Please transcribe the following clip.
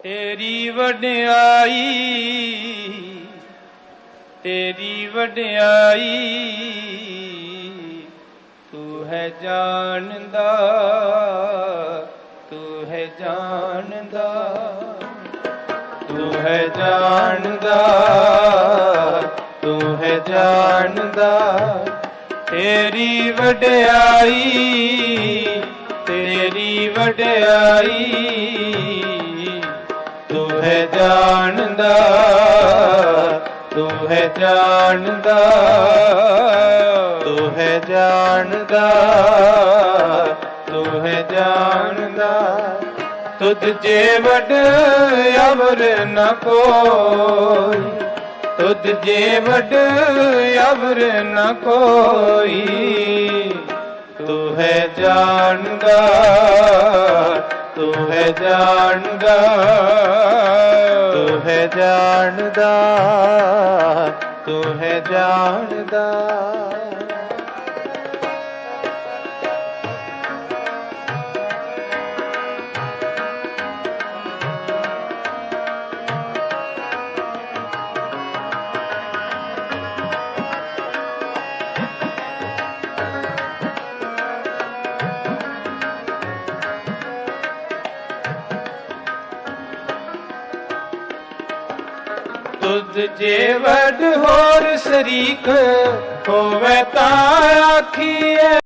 ਤੇਰੀ ਵਡਿਆਈ ਤੇਰੀ ਵਡਿਆਈ, ਤੂੰ ਹੈ ਜਾਣਦਾ, ਤੂੰ ਹੈ ਜਾਣਦਾ, ਤੂੰ ਹੈ ਜਾਣਦਾ, ਤੂੰ ਹੈ ਜਾਣਦਾ, ਤੇਰੀ ਵਡਿਆਈ ਤੇਰੀ ਵਡਿਆਈ। ਤੂੰ ਹੈ ਜਾਣਦਾ, ਤੂੰ ਹੈ ਜਾਣਦਾ, ਤੂੰ ਹੈ ਜਾਣਦਾ, ਤੂੰ ਹੈ ਜਾਣਦਾ। ਤੁਧ ਜੇ ਵਡ ਅਵਰ ਨ ਕੋਈ ਤੁਧ ਜੇ ਵਡ ਅਵਰ ਨ ਕੋਈ, ਤੂੰ ਹੈ ਜਾਣਦਾ ਤੂੰ ਹੈ ਜਾਣਦਾ ਤੂੰ ਹੈ ਜਾਣਦਾ ਤੂੰ ਹੈ ਜਾਣਦਾ। ਤੁਧ ਜੇ ਵਡ ਹੋਰ ਸਰੀਕ ਹੋਵੇ ਤਾਂ ਆਖੀਏ